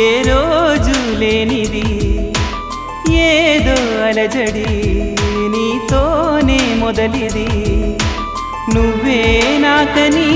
ఏ రోజు లేనిది ఏదో అలజడి నీతోనే మొదలిది. నువ్వే నాకని